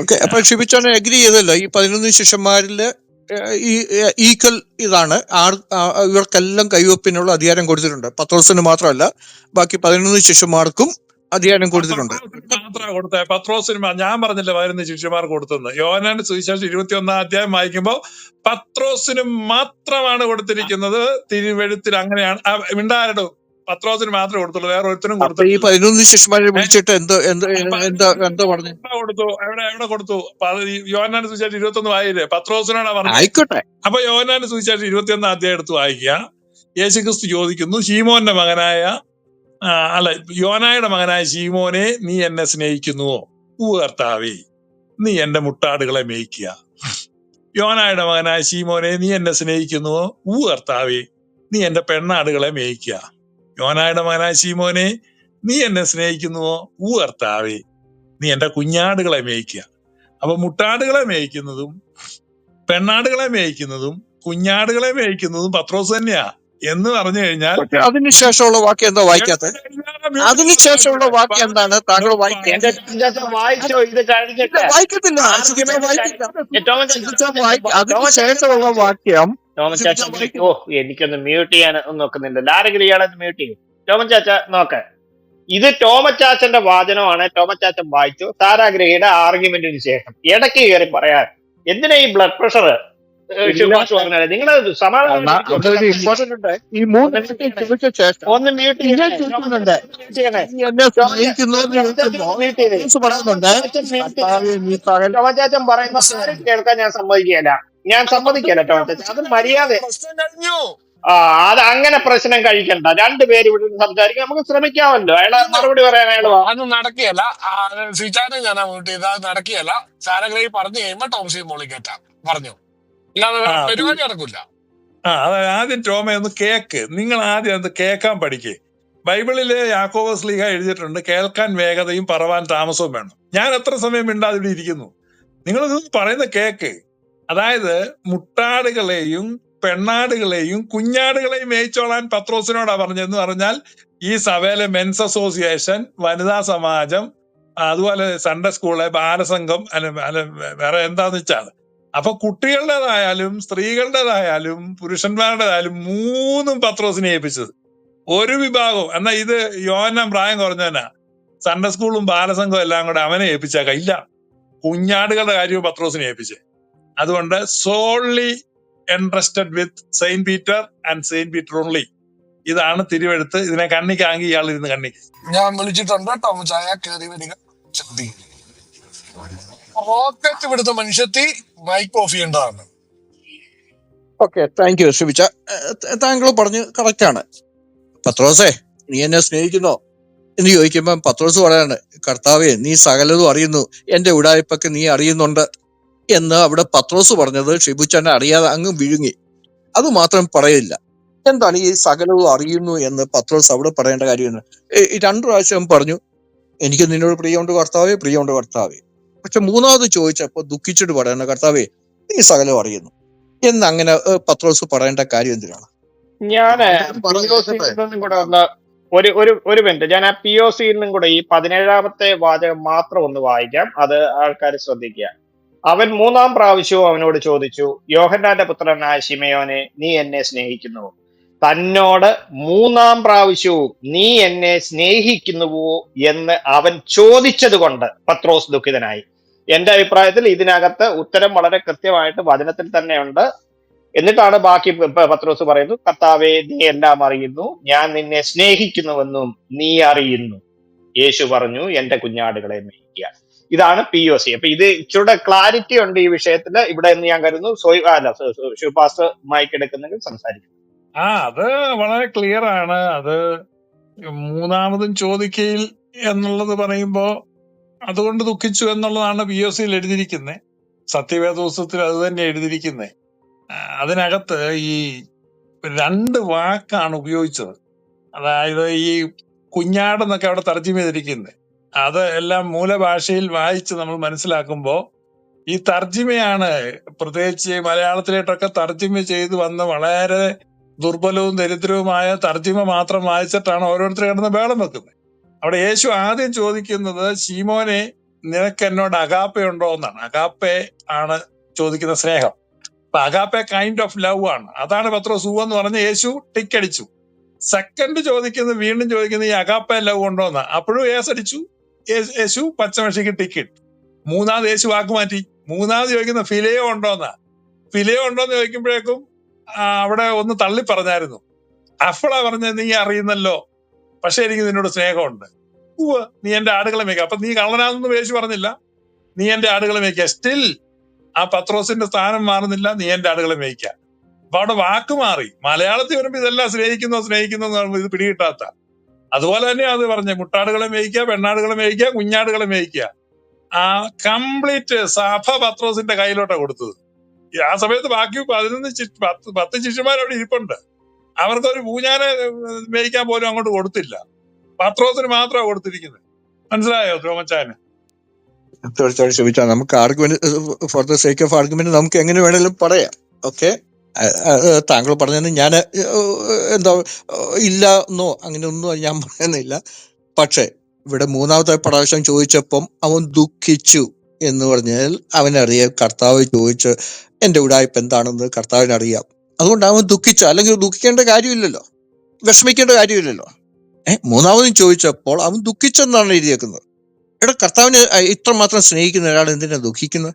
Okay അപ്പൊ ഷിബിച്ചാണ് agri ചെയ്തല്ലോ. ഈ പതിനൊന്ന് ശിഷ്യന്മാരിൽ ഈ ഈക്വൽ ഇതാണ്. ആർ ഇവർക്കെല്ലാം കൈവപ്പിനുള്ള അധികാരം കൊടുത്തിട്ടുണ്ട്. പത്രോസിന് മാത്രമല്ല ബാക്കി പതിനൊന്ന് ശിഷ്യന്മാർക്കും അധികാരം കൊടുത്തിട്ടുണ്ട്. കൊടുത്തത് പത്രോസിന് ഞാൻ പറഞ്ഞില്ല പതിനൊന്ന് ശിഷ്യന്മാർ കൊടുത്തെന്ന് യോഹനാന്റെ സുവിശേഷം ഇരുപത്തി ഒന്നാം അധ്യായം വായിക്കുമ്പോ പത്രോസിന് മാത്രമാണ് കൊടുത്തിരിക്കുന്നത്. തിരുവെഴുത്തിൽ അങ്ങനെയാണ് മിണ്ടാരടോ. പത്രോസിന് മാത്രമേ കൊടുത്തുള്ളൂ. വേറെ ഒരുത്തരും കൊടുത്തു ഈ പതിനൊന്ന് ശിഷ്യന്മാരെ വിളിച്ചിട്ട് എന്തോ എന്തോ എന്താ എന്താ പറഞ്ഞു. കൊടുത്തു? എവിടെ എവിടെ കൊടുത്തു? യോഹന്നാന്റെ സുവിശേഷം ഇരുപത്തി ഒന്ന് വായില്ലേ? പത്രോസിനാണ് പറഞ്ഞത്? ആയിക്കോട്ടെ. അപ്പൊ യോഹന്നാന്റെ സുവിശേഷം ഇരുപത്തി ഒന്നാം അധ്യായം എടുത്ത് വായിക്കുക. യേശുക്രിസ്തു ചോദിക്കുന്നു ഷീമോന്റെ മകനായ അല്ല യോനായുടെ മകനായ ഷീമോനെ നീ എന്നെ സ്നേഹിക്കുന്നുവോ? ഊ കർത്താവേ നീ എന്റെ മുട്ടാടുകളെ മേയ്ക്കുക. യോനായുടെ മകനായ ഷീമോനെ നീ എന്നെ സ്നേഹിക്കുന്നുവോ? ഊ കർത്താവേ നീ എന്റെ പെണ്ണാടുകളെ മേയ്ക്കുക. യോനായുടെ മകനായ ശീമോനെ നീ എന്നെ സ്നേഹിക്കുന്നുവോ? ഊ കർത്താവേ നീ എന്റെ കുഞ്ഞാടുകളെ മേയ്ക്കുക. അപ്പൊ മുട്ടാടുകളെ മേയ്ക്കുന്നതും പെണ്ണാടുകളെ മേയ്ക്കുന്നതും കുഞ്ഞാടുകളെ മേയ്ക്കുന്നതും പത്രോസ് തന്നെയാ എന്ന് പറഞ്ഞു കഴിഞ്ഞാൽ അതിനുശേഷമുള്ള വാക്ക് എന്താ വായിക്കാത്ത? അതിനുശേഷമുള്ള വാക്ക് എന്താണ്? താങ്കൾ വായിക്കത്തില്ല. അതിനുശേഷമുള്ള വാക്യം ടോമൻ ചാച്ച ഓ എനിക്കൊന്ന് മ്യൂട്ട് ചെയ്യാൻ ഒന്നും നോക്കുന്നില്ല ആരെങ്കിലും ഇയാളെ മ്യൂട്ട് ചെയ്യും. ടോമൻ ചാച്ച നോക്ക. ഇത് ടോമച്ചാച്ചന്റെ വാചനമാണ്. ടോമച്ചാച്ചൻ വായിച്ചു. താരാഗ്രഹിയുടെ ആർഗ്യുമെന്റിന് ശേഷം ഇടയ്ക്ക് കയറി പറയാൻ. എന്തിനാ ഈ ബ്ലഡ് പ്രഷർ നിങ്ങൾ സമാധാനം ഒന്ന് മ്യൂട്ട് ചെയ്യണേ. പറയുന്ന കേൾക്കാൻ ഞാൻ സമ്മതിക്കുകയില്ല. ഞാൻ സമ്മതിക്കല്ല അത് മര്യാദ. ആ അത് അങ്ങനെ പ്രശ്നം കഴിക്കണ്ട. രണ്ടുപേര് ഇവിടെ സംസാരിക്കാൻ സംസാരിക്കും. നമുക്ക് ശ്രമിക്കാമല്ലോ. അയാളെ മറുപടി പറയാൻ അയാൾ വാ. അത് നടക്കുകയല്ല. ശ്രീചാരൻ ഞാൻ വീട്ടിൽ ചെയ്ത അത് നടക്കുകയല്ല. സാരഗ്രഹി പറഞ്ഞു കഴിയുമ്പോ ടോംസി മോളി കയറ്റാം. പറഞ്ഞു. അല്ലാതെ ആ, പരിപാടി നടക്കില്ല ആ അതെ ആദ്യം ടോമ ഒന്ന് കേക്ക്. നിങ്ങൾ ആദ്യം അത് കേൾക്കാൻ പഠിക്കേ. ബൈബിളിലെ യാക്കോബസ് ലീഗ എഴുതിയിട്ടുണ്ട് കേൾക്കാൻ വേഗതയും പറവാൻ താമസവും വേണം. ഞാൻ എത്ര സമയം മിണ്ടാതെ ഇരിക്കുന്നു? നിങ്ങൾ പറയുന്ന കേക്ക്. അതായത് മുട്ടാടുകളെയും പെണ്ണാടുകളെയും കുഞ്ഞാടുകളെയും മേയിച്ചോളാൻ പത്രോസിനോടാ പറഞ്ഞതെന്ന് പറഞ്ഞാൽ ഈ സഭയിലെ മെൻസ് അസോസിയേഷൻ വനിതാ സമാജം അതുപോലെ സൺഡേ സ്കൂൾ ബാലസംഘം അല്ല വേറെ എന്താന്ന് വെച്ചാൽ അപ്പൊ കുട്ടികളുടേതായാലും സ്ത്രീകളുടേതായാലും പുരുഷന്മാരുടേതായാലും മൂന്നും പത്രോസിനെ ഏൽപ്പിച്ചത്. ഒരു വിഭാഗവും എന്നാ ഇത് യോനം പ്രായം കുറഞ്ഞവനാ. സൺഡേ സ്കൂളും ബാലസംഘവും എല്ലാം കൂടെ അവനെ ഏൽപ്പിച്ചേക്കാം ഇല്ല കുഞ്ഞാടുകളുടെ കാര്യവും പത്രോസിനെ ഏൽപ്പിച്ചേ. അതുകൊണ്ട് solely entrusted with Saint Peter and Saint Peter only ഇതാണ് തിരുവെടുത്ത് ഇതിനെ കണ്ണിക്കാങ്കി ഇയാൾ ഇരുന്ന് കണ്ണിക്ക്. ഞാൻ വിളിച്ചിട്ടുണ്ട് ടോമച്ചായ കയറി വരിക. റോക്കറ്റ് ഇവിടുത്തെ മനുഷ്യത്തി മൈക്ക് ഓഫ് ചെയ്യേണ്ടതാണ്. ഓക്കെ താങ്ക് യു ഷിബിച്ച താങ്കൾ പറഞ്ഞു കറക്റ്റ് ആണ്. പത്രോസേ നീ എന്നെ സ്നേഹിക്കുന്നോ? എന്ന് ചോദിക്കുമ്പോ പത്രോസ് പറയാണ് കർത്താവേ നീ സകലതും അറിയുന്നു. എന്റെ ഉടായ്പൊക്കെ നീ അറിയുന്നുണ്ട്. എന്ന് അവിടെ പത്രോസ് പറഞ്ഞത് ഷിബുച്ചനെ അറിയാതെ അങ്ങ് വിഴുങ്ങി. അത് മാത്രം പറയില്ല. എന്താണ് ഈ സകലവും അറിയുന്നു എന്ന് പത്രോസ് അവിടെ പറയേണ്ട കാര്യം രണ്ടു പ്രാവശ്യം പറഞ്ഞു എനിക്ക് നിന്നോട് പ്രിയമുണ്ട് കർത്താവേ പ്രിയമുണ്ട് കർത്താവേ. പക്ഷെ മൂന്നാമത് ചോദിച്ചപ്പോ ദുഃഖിച്ചിട്ട് പറയണ കർത്താവേ നീ സകലം അറിയുന്നു. എന്ന് അങ്ങനെ പത്രോസ് പറയേണ്ട കാര്യം എന്തിനാണ്? ഞാൻ കൂടെ ഒന്ന് ഒരു ഒരു ഒരു മിനിറ്റ് ഞാൻ ആ പി ഒ സിയിൽ നിന്നും കൂടെ ഈ പതിനേഴാമത്തെ വാചകം മാത്രം ഒന്ന് വായിക്കാം. അത് ആൾക്കാർ ശ്രദ്ധിക്കുക. അവൻ മൂന്നാം പ്രാവശ്യവും അവനോട് ചോദിച്ചു യോഹന്നാന്റെ പുത്രനായ ശിമയോനെ നീ എന്നെ സ്നേഹിക്കുന്നുവോ തന്നോട് മൂന്നാം പ്രാവശ്യവും നീ എന്നെ സ്നേഹിക്കുന്നുവോ? എന്ന് അവൻ ചോദിച്ചത് കൊണ്ട് പത്രോസ് ദുഃഖിതനായി. എന്റെ അഭിപ്രായത്തിൽ ഇതിനകത്ത് ഉത്തരം വളരെ കൃത്യമായിട്ട് വചനത്തിൽ തന്നെയുണ്ട്. എന്നിട്ടാണ് ബാക്കി പത്രോസ് പറയുന്നു കർത്താവെ നീ എല്ലാം അറിയുന്നു. ഞാൻ നിന്നെ സ്നേഹിക്കുന്നുവെന്നും നീ അറിയുന്നു. യേശു പറഞ്ഞു എന്റെ കുഞ്ഞാടുകളെ മേയ്ക്കുക. ഇതാണ് പി ഒ സി അപ്പൊ ഇത് ഇച്ചിരൂടെ ക്ലാരിറ്റി ഉണ്ട് ഈ വിഷയത്തിൽ ഇവിടെ എന്ന് ഞാൻ കരുതുന്നു സോയി അല്ല ശിവപാസ്റ്റർ മൈക്ക് എടുക്കുന്നെങ്കിൽ സംസാരിക്കും. ആ അത് വളരെ ക്ലിയർ ആണ്. അത് മൂന്നാമതും ചോദിക്കയിൽ എന്നുള്ളത് പറയുമ്പോ അതുകൊണ്ട് ദുഃഖിച്ചു എന്നുള്ളതാണ് പി ഒ സിയിൽ എഴുതിയിരിക്കുന്നത് സത്യവേദോത്സവത്തിൽ അത് തന്നെ എഴുതിയിരിക്കുന്നത് അതിനകത്ത് ഈ രണ്ട് വാക്കാണ് ഉപയോഗിച്ചത്. അതായത് ഈ കുഞ്ഞാടെന്നൊക്കെ അവിടെ തർജം ചെയ്തിരിക്കുന്നത് അത് എല്ലാം മൂലഭാഷയിൽ വായിച്ച് നമ്മൾ മനസ്സിലാക്കുമ്പോൾ ഈ തർജിമയാണ് പ്രത്യേകിച്ച് മലയാളത്തിലേട്ടൊക്കെ തർജിമ ചെയ്ത് വന്ന വളരെ ദുർബലവും ദരിദ്രവുമായ തർജിമ മാത്രം വായിച്ചിട്ടാണ് ഓരോരുത്തർ കിടന്ന് ബേളം വെക്കുന്നത്. അവിടെ യേശു ആദ്യം ചോദിക്കുന്നത് ശീമോനെ നിനക്ക് എന്നോട് അകാപ്പയുണ്ടോ എന്നാണ്. അകാപ്പെ ആണ് ചോദിക്കുന്ന സ്നേഹം. അപ്പൊ അകാപ്പെ കൈൻഡ് ഓഫ് ലവ് ആണ്. അതാണ് പത്രോസു എന്ന് പറഞ്ഞ് യേശു ടിക്കടിച്ചു. സെക്കൻഡ് ചോദിക്കുന്നത് വീണ്ടും ചോദിക്കുന്നത് ഈ അകാപ്പ ലവ് ഉണ്ടോ? എന്നാണ് അപ്പോഴും യേസ് അടിച്ചു. യേശു- പച്ചമഷിക്ക് ടിക്കറ്റ് മൂന്നാമത് യേശു വാക്ക് മാറ്റി. മൂന്നാമത് ചോദിക്കുന്ന ഫിലയോ ഉണ്ടോന്നാ? ഫിലയോ ഉണ്ടോന്ന് ചോദിക്കുമ്പോഴേക്കും അവിടെ ഒന്ന് തള്ളി പറഞ്ഞായിരുന്നു. അഫള പറഞ്ഞത് നീ അറിയുന്നല്ലോ. പക്ഷെ എനിക്ക് നിന്നോട് സ്നേഹമുണ്ട്. ഉവ്വ് നീ എന്റെ ആടുകളെ മേക്കുക അപ്പൊ നീ കള്ളനാണെന്ന് യേശു പറഞ്ഞില്ല. നീ എന്റെ ആടുകളെ മേക്കുക സ്റ്റിൽ ആ പത്രോസിന്റെ സ്ഥാനം മാറുന്നില്ല. നീ എന്റെ ആടുകളെ മേയ്ക്കുക അപ്പൊ അവിടെ വാക്ക് മാറി. മലയാളത്തിൽ വരുമ്പോ ഇതെല്ലാം സ്നേഹിക്കുന്നോ സ്നേഹിക്കുന്നോ ഇത് പിടികിട്ടാത്ത. അതുപോലെ തന്നെയാണ് അത് പറഞ്ഞ മുട്ടാടുകളെ മേയിക്കുക പെണ്ണാടുകളെ മേയിക്കുക കുഞ്ഞാടുകളെ മേയിക്കുക. ആ കംപ്ലീറ്റ് സഭ പത്രോസിന്റെ കയ്യിലോട്ടാ കൊടുത്തത്. ആ സമയത്ത് ബാക്കി പതിനൊന്ന് പത്ത് പത്ത് ശിഷ്യന്മാർ അവിടെ ഇരിപ്പുണ്ട്. അവർക്കൊരു പൂഞ്ഞാനെ മേയിക്കാൻ പോലും അങ്ങോട്ട് കൊടുത്തില്ല. പത്രോസിന് മാത്രമാണ് കൊടുത്തിരിക്കുന്നത്. മനസ്സിലായോ രോമച്ചാന്? ക്ഷമിച്ചാൽ നമുക്ക് argument for the sake of argument നമുക്ക് എങ്ങനെ വേണേലും പറയാം. ഓക്കെ താങ്കൾ പറഞ്ഞത് ഞാൻ എന്താ ഇല്ല എന്നോ അങ്ങനെ ഒന്നും ഞാൻ പറയുന്നില്ല. പക്ഷേ ഇവിടെ മൂന്നാമത്തെ പ്രാവശ്യം ചോദിച്ചപ്പം അവൻ ദുഃഖിച്ചു എന്ന് പറഞ്ഞാൽ അവനറിയാം കർത്താവ് ചോദിച്ച് എന്റെ ഉടായ്പ എന്താണെന്ന് കർത്താവിനറിയാം. അതുകൊണ്ട് അവൻ ദുഃഖിച്ചു. അല്ലെങ്കിൽ ദുഃഖിക്കേണ്ട കാര്യമില്ലല്ലോ. വിഷമിക്കേണ്ട കാര്യമില്ലല്ലോ. ഏഹ് മൂന്നാമതും ചോദിച്ചപ്പോൾ അവൻ ദുഃഖിച്ചെന്നാണ് എഴുതിയേക്കുന്നത്. എടാ കർത്താവിനെ ഇത്രമാത്രം സ്നേഹിക്കുന്ന ഒരാൾ എന്തിനാ ദുഃഖിക്കുന്നത്?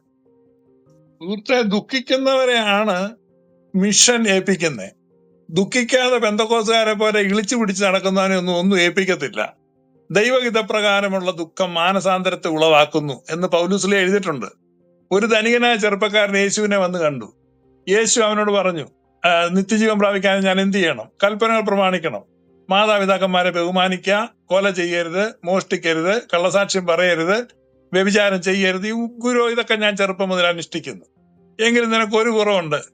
ദുഃഖിക്കുന്നവരെയാണ് മിഷൻ ഏൽപ്പിക്കുന്നത് ദുഃഖിക്കാതെ ബന്ധക്കോസുകാരെ പോലെ ഇളിച്ചു പിടിച്ച് നടക്കുന്നവനെ ഒന്നും ഏൽപ്പിക്കത്തില്ല. ദൈവഹിതപ്രകാരമുള്ള ദുഃഖം മാനസാന്തരത്തെ ഉളവാക്കുന്നു എന്ന് പൗലൂസിലെ എഴുതിയിട്ടുണ്ട്. ഒരു ധനികനായ ചെറുപ്പക്കാരൻ യേശുവിനെ വന്ന് കണ്ടു. യേശു അവനോട് പറഞ്ഞു "ആ, നിത്യജീവൻ പ്രാപിക്കാൻ ഞാൻ എന്ത് ചെയ്യണം? കൽപ്പനകൾ പ്രമാണിക്കണം. മാതാപിതാക്കന്മാരെ ബഹുമാനിക്കുക കൊല ചെയ്യരുത് മോഷ്ടിക്കരുത് കള്ളസാക്ഷ്യം പറയരുത് വ്യഭിചാരം ചെയ്യരുത്. ഈ ഗുരു ഇതൊക്കെ ഞാൻ ചെറുപ്പം മുതൽ അനുഷ്ഠിക്കുന്നു. എങ്കിലും നിനക്ക് ഒരു കുറവുണ്ട്.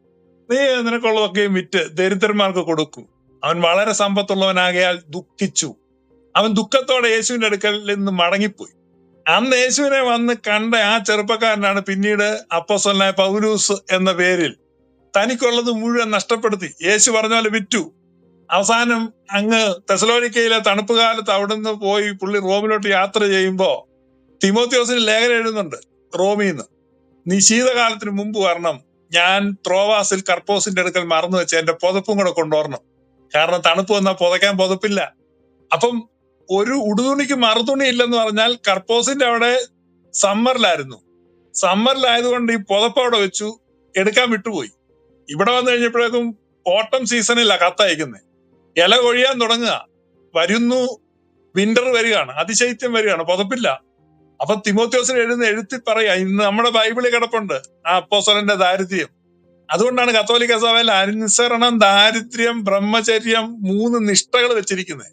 നീ നിനക്കുള്ളതൊക്കെയും വിറ്റ് ദരിദ്രന്മാർക്ക് കൊടുക്കൂ. അവൻ വളരെ സമ്പത്തുള്ളവനാകയാൽ ദുഃഖിച്ചു. അവൻ ദുഃഖത്തോടെ യേശുവിന്റെ അടുക്കൽ നിന്ന് മടങ്ങിപ്പോയി. അന്ന് യേശുവിനെ വന്ന് കണ്ട ആ ചെറുപ്പക്കാരനാണ് പിന്നീട് അപ്പോസ്തലനായ പൗലൂസ് എന്ന പേരിൽ തനിക്കുള്ളത് മുഴുവൻ നഷ്ടപ്പെടുത്തി. യേശു പറഞ്ഞ പോലെ വിറ്റു. അവസാനം അങ്ങ് തെസലോനിക്കയിലെ തണുപ്പ് കാലത്ത് അവിടുന്ന് പോയി പുള്ളി റോമിലോട്ട് യാത്ര ചെയ്യുമ്പോൾ തിമോത്യോസിന് ലേഖനം എഴുതുന്നുണ്ട് റോമിന്ന്. നീ ശീതകാലത്തിന് മുമ്പ് വരണം. ഞാൻ ത്രോവാസിൽ കർപ്പോസിന്റെ അടുക്കൽ മറന്നു വെച്ച് എന്റെ പുതപ്പും കൂടെ കൊണ്ടുവരണം. കാരണം തണുപ്പ് വന്നാൽ പുതയ്ക്കാൻ പുതപ്പില്ല. അപ്പം ഒരു ഉടുതുണിക്ക് മറുതുണി ഇല്ലെന്ന് പറഞ്ഞാൽ കർപ്പോസിന്റെ അവിടെ സമ്മറിലായിരുന്നു. സമ്മറിലായതുകൊണ്ട് ഈ പുതപ്പ് അവിടെ വെച്ചു എടുക്കാൻ വിട്ടുപോയി. ഇവിടെ വന്നു കഴിഞ്ഞപ്പോഴേക്കും ഓട്ടം സീസണില്ല കത്തയക്കുന്നത് ഇല കൊഴിയാൻ തുടങ്ങുക. വരുന്നു വിന്റർ വരികയാണ് അതിശൈത്യം വരികയാണ് പുതപ്പില്ല. അപ്പൊ തിമോത്യോസിന് എഴുതുന്ന എഴുത്തി പറയാ ഇന്ന് നമ്മുടെ ബൈബിളിൽ കിടപ്പുണ്ട് ആ അപ്പോസലന്റെ ദാരിദ്ര്യം. അതുകൊണ്ടാണ് കത്തോലിക്ക സഭയിൽ അനുസരണം ദാരിദ്ര്യം ബ്രഹ്മചര്യം മൂന്ന് നിഷ്ഠകൾ വെച്ചിരിക്കുന്നത്.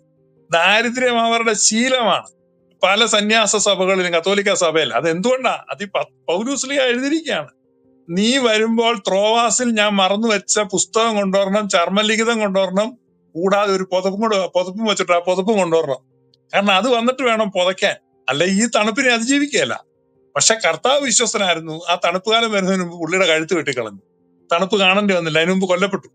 ദാരിദ്ര്യം അവരുടെ ശീലമാണ്. പല സന്യാസ സഭകളിലും കത്തോലിക്ക സഭയിൽ. അത് എന്തുകൊണ്ടാ അത് പൗലൂസ്ലിയ എഴുതിയിരിക്കുകയാണ്. നീ വരുമ്പോൾ ത്രോവാസിൽ ഞാൻ മറന്നു വെച്ച പുസ്തകം കൊണ്ടുവരണം ചർമ്മലിഖിതം കൊണ്ടുവരണം കൂടാതെ ഒരു പുതപ്പും കൂടെ പുതപ്പും വെച്ചിട്ട് ആ പുതപ്പും കൊണ്ടുവരണം. കാരണം അത് വന്നിട്ട് വേണം പുതയ്ക്കാൻ. അല്ല ഈ തണുപ്പിനെ അതിജീവിക്കുകയല്ല. പക്ഷെ കർത്താവ് വിശ്വസനായിരുന്നു ആ തണുപ്പ് കാലം വരുന്നതിന് മുമ്പ് പുള്ളിയുടെ കഴുത്ത് വെട്ടിക്കളഞ്ഞു. തണുപ്പ് കാണേണ്ടി വന്നില്ല. അതിനു മുമ്പ് കൊല്ലപ്പെട്ടു.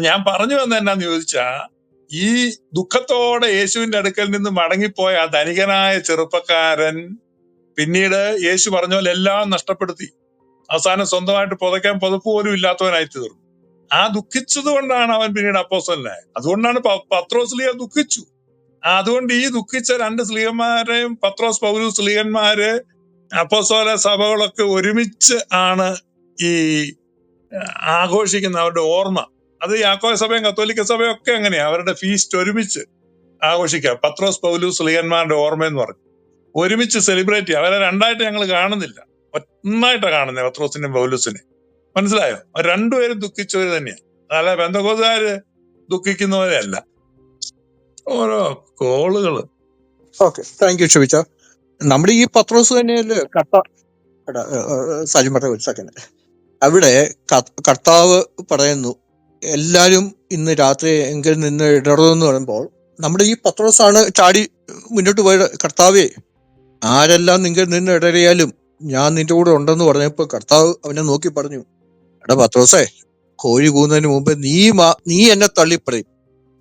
ഞാൻ പറഞ്ഞു വന്ന എന്നാന്ന് ചോദിച്ചാ ഈ ദുഃഖത്തോടെ യേശുവിന്റെ അടുക്കൽ നിന്ന് മടങ്ങിപ്പോയ ആ ധനികനായ ചെറുപ്പക്കാരൻ പിന്നീട് യേശു പറഞ്ഞ പോലെ എല്ലാം നഷ്ടപ്പെടുത്തി. അവസാനം സ്വന്തമായിട്ട് പുതയ്ക്കാൻ പുതപ്പ് പോലും ഇല്ലാത്തവനായി തീർന്നു. ആ ദുഃഖിച്ചത് കൊണ്ടാണ് അവൻ പിന്നീട് അപ്പോസ്തലനായത്. അതുകൊണ്ടാണ് പത്രോസ്ലിയ പത്രോസ് ദുഃഖിച്ചു. അതുകൊണ്ട് ഈ ദുഃഖിച്ച രണ്ട് സ്ലീഹന്മാരെയും പത്രോസ് പൗരു സ്ലീഹന്മാര് അപ്പോസ്തല സഭകളൊക്കെ ഒരുമിച്ച് ആണ് ഈ ആഘോഷിക്കുന്ന അവരുടെ ഓർമ്മ. അത് യാക്കോയ സഭയും കത്തോലിക്ക സഭയും ഒക്കെ അവരുടെ ഫീസ്റ്റ് ഒരുമിച്ച് ആഘോഷിക്കുക. പത്രോസ് പൗലു സ്ലീഹന്മാരുടെ ഓർമ്മ എന്ന് പറഞ്ഞു. ഒരുമിച്ച് സെലിബ്രേറ്റ് ചെയ്യുക. അവരെ രണ്ടായിട്ട് ഞങ്ങൾ കാണുന്നില്ല. ഒന്നായിട്ടാണ് കാണുന്നത് പത്രോസിനെയും പൗലൂസിനെ. മനസ്സിലായോ? രണ്ടുപേരും ദുഃഖിച്ചവര് തന്നെയാണ് അല്ല ബന്ധകോസുകാര് ദുഃഖിക്കുന്നവരല്ല. ഓരോ കോളുകൾ ഓക്കെ. താങ്ക് യു ക്ഷമിച്ച നമ്മുടെ ഈ പത്രോസ് തന്നെയല്ലേ? കട്ട എടാ, ഏ, സാജു പറഞ്ഞ ഒരു സെക്കൻഡ് അവിടെ കർത്താവ് പറയുന്നു എല്ലാവരും ഇന്ന് രാത്രി എങ്കിൽ നിന്ന് ഇടറുന്നു പറയുമ്പോൾ നമ്മുടെ ഈ പത്രോസാണ് ചാടി മുന്നോട്ട് പോയ കർത്താവേ. ആരെല്ലാം നിങ്ങൾ നിന്ന് ഇടറിയാലും ഞാൻ നിന്റെ കൂടെ ഉണ്ടെന്ന് പറഞ്ഞപ്പോ കർത്താവ് അവനെ നോക്കി പറഞ്ഞു എടാ പത്രോസേ കോഴി കൂന്നതിന് മുമ്പ് നീ മാ- നീ എന്നെ തള്ളിപ്പറയും.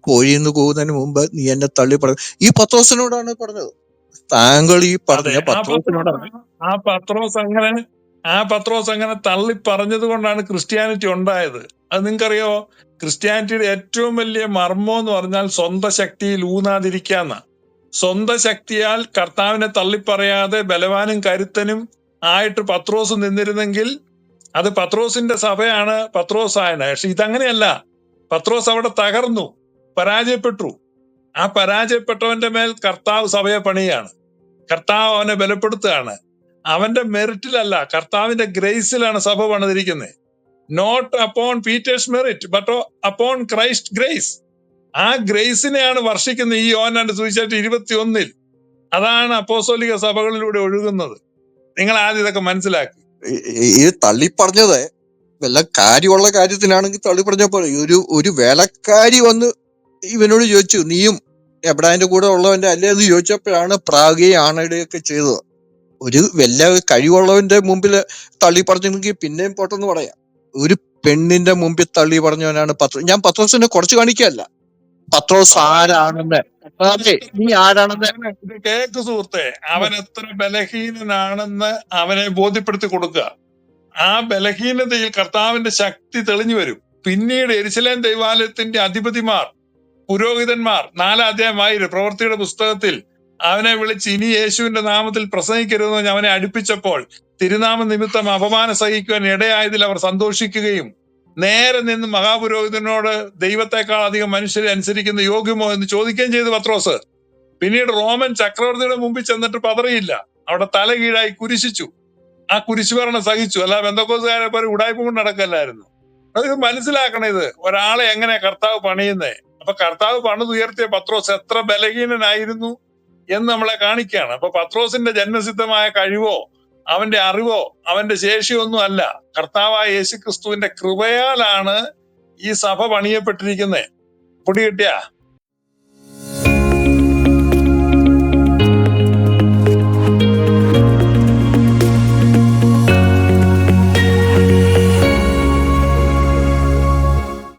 കോഴി എന്ന് പോകുന്നതിന് മുമ്പ് നീ എന്നെ തള്ളി പറഞ്ഞു ഈ പത്രോസിനോടാണ് പറഞ്ഞത്. താങ്കൾ ഈ പറഞ്ഞ പത്രോസിനോടാണ് പത്രോസ് ആ പത്രോസ് അങ്ങനെ ആ പത്രോസ് അങ്ങനെ തള്ളി പറഞ്ഞത് കൊണ്ടാണ് ക്രിസ്ത്യാനിറ്റി ഉണ്ടായത്. അത് നിങ്ങൾക്കറിയോ? ക്രിസ്ത്യാനിറ്റിയുടെ ഏറ്റവും വലിയ മർമ്മം എന്ന് പറഞ്ഞാൽ സ്വന്തം ശക്തിയിൽ ഊന്നാതിരിക്കാന്ന. സ്വന്തം ശക്തിയാൽ കർത്താവിനെ തള്ളിപ്പറയാതെ ബലവാനും കരുത്തനും ആയിട്ട് പത്രോസ് നിന്നിരുന്നെങ്കിൽ അത് പത്രോസിന്റെ സഭയാണ് പത്രോസ് ആയന പക്ഷെ ഇതങ്ങനെയല്ല. പത്രോസ് അവിടെ തകർന്നു. പരാജയപ്പെട്ടു. ആ പരാജയപ്പെട്ടവന്റെ മേൽ കർത്താവ് സഭയെ പണിയാണ്. കർത്താവ് അവനെ ബലപ്പെടുത്തുകയാണ്. അവന്റെ മെറിറ്റിലല്ല കർത്താവിന്റെ ഗ്രേസിലാണ് സഭ പണിതിരിക്കുന്നത്. Not upon Peter's merit but upon Christ grace ആ ഗ്രേസിനെയാണ് വർഷിക്കുന്നത് ഈ യോനാന്റെ സുവിശേഷം ഇരുപത്തി ഒന്നിൽ അതാണ് അപ്പോസ്തോലിക സഭകളിലൂടെ ഒഴുകുന്നത്. നിങ്ങൾ ആദ്യം ഇതൊക്കെ മനസ്സിലാക്കി. ഈ- തള്ളി പറഞ്ഞത് വല്ല കാര്യമുള്ള കാര്യത്തിനാണെങ്കിൽ തള്ളി പറഞ്ഞപ്പോ ഒരു ഒരു വേലക്കാരി വന്ന് ഇവനോട് ചോദിച്ചു നീയും എബ്രാഹിന്റെ കൂടെ ഉള്ളവന്റെ അല്ലേ? എന്ന് ചോദിച്ചപ്പോഴാണ് പ്രാഗയും ആണയുടെയൊക്കെ ചെയ്തത്. ഒരു വല്ല കഴിവുള്ളവന്റെ മുമ്പിൽ തള്ളി പറഞ്ഞെങ്കിൽ പിന്നെയും പോട്ടെന്ന് പറയാം. ഒരു പെണ്ണിന്റെ മുമ്പിൽ തള്ളി പറഞ്ഞവനാണ് പത്ര ഞാൻ പത്രോസിനെ കുറച്ച് കാണിക്കല്ല പത്രോസ് ആരാണെന്ന്. നീ ആരാണെന്ന്? കേക്ക് സുഹൃത്തെ അവൻ എത്ര ബലഹീനനാണെന്ന് അവനെ ബോധ്യപ്പെടുത്തി കൊടുക്കുക. ആ ബലഹീനതയിൽ കർത്താവിന്റെ ശക്തി തെളിഞ്ഞു വരും. പിന്നീട് എരിശലേം ദൈവാലയത്തിന്റെ അധിപതിമാർ പുരോഹിതന്മാർ നാലാം അധ്യായമായി പ്രവൃത്തിയുടെ പുസ്തകത്തിൽ അവനെ വിളിച്ച് ഇനി യേശുവിന്റെ നാമത്തിൽ പ്രസംഗിക്കരുതെന്ന് പറഞ്ഞ് അവനെ അടുപ്പിച്ചപ്പോൾ തിരുനാമ നിമിത്തം അപമാന സഹിക്കുവാൻ ഇടയായതിൽ അവർ സന്തോഷിക്കുകയും നേരെ നിന്ന് മഹാപുരോഹിതനോട് ദൈവത്തെക്കാൾ അധികം മനുഷ്യരെ അനുസരിക്കുന്ന യോഗ്യമോ എന്ന് ചോദിക്കുകയും ചെയ്തു പത്രോസ്. പിന്നീട് റോമൻ ചക്രവർത്തിയുടെ മുമ്പിൽ ചെന്നിട്ട് പതറിയില്ല. അവിടെ തല കീഴായി കുരിശിച്ചു. ആ കുരിശുഭരണം സഹിച്ചു. അല്ല ബന്ധക്കോസുകാരെ പോലെ ഉടായ്പ കൊണ്ട് നടക്കല്ലായിരുന്നു. അത് മനസ്സിലാക്കണം ഇത്. ഒരാളെ എങ്ങനെ കർത്താവ് പണിയുന്നേ? അപ്പൊ കർത്താവ് പണിതുയർത്തിയ പത്രോസ് എത്ര ബലഹീനനായിരുന്നു എന്ന് നമ്മളെ കാണിക്കുകയാണ് അപ്പൊ പത്രോസിന്റെ ജന്മസിദ്ധമായ കഴിവോ അവന്റെ അറിവോ അവന്റെ ശേഷിയോ ഒന്നും അല്ല. കർത്താവായ യേശു ക്രിസ്തുവിന്റെ കൃപയാലാണ് ഈ സഭ പണിയപ്പെട്ടിരിക്കുന്നത്. പൊടി കിട്ടിയാ?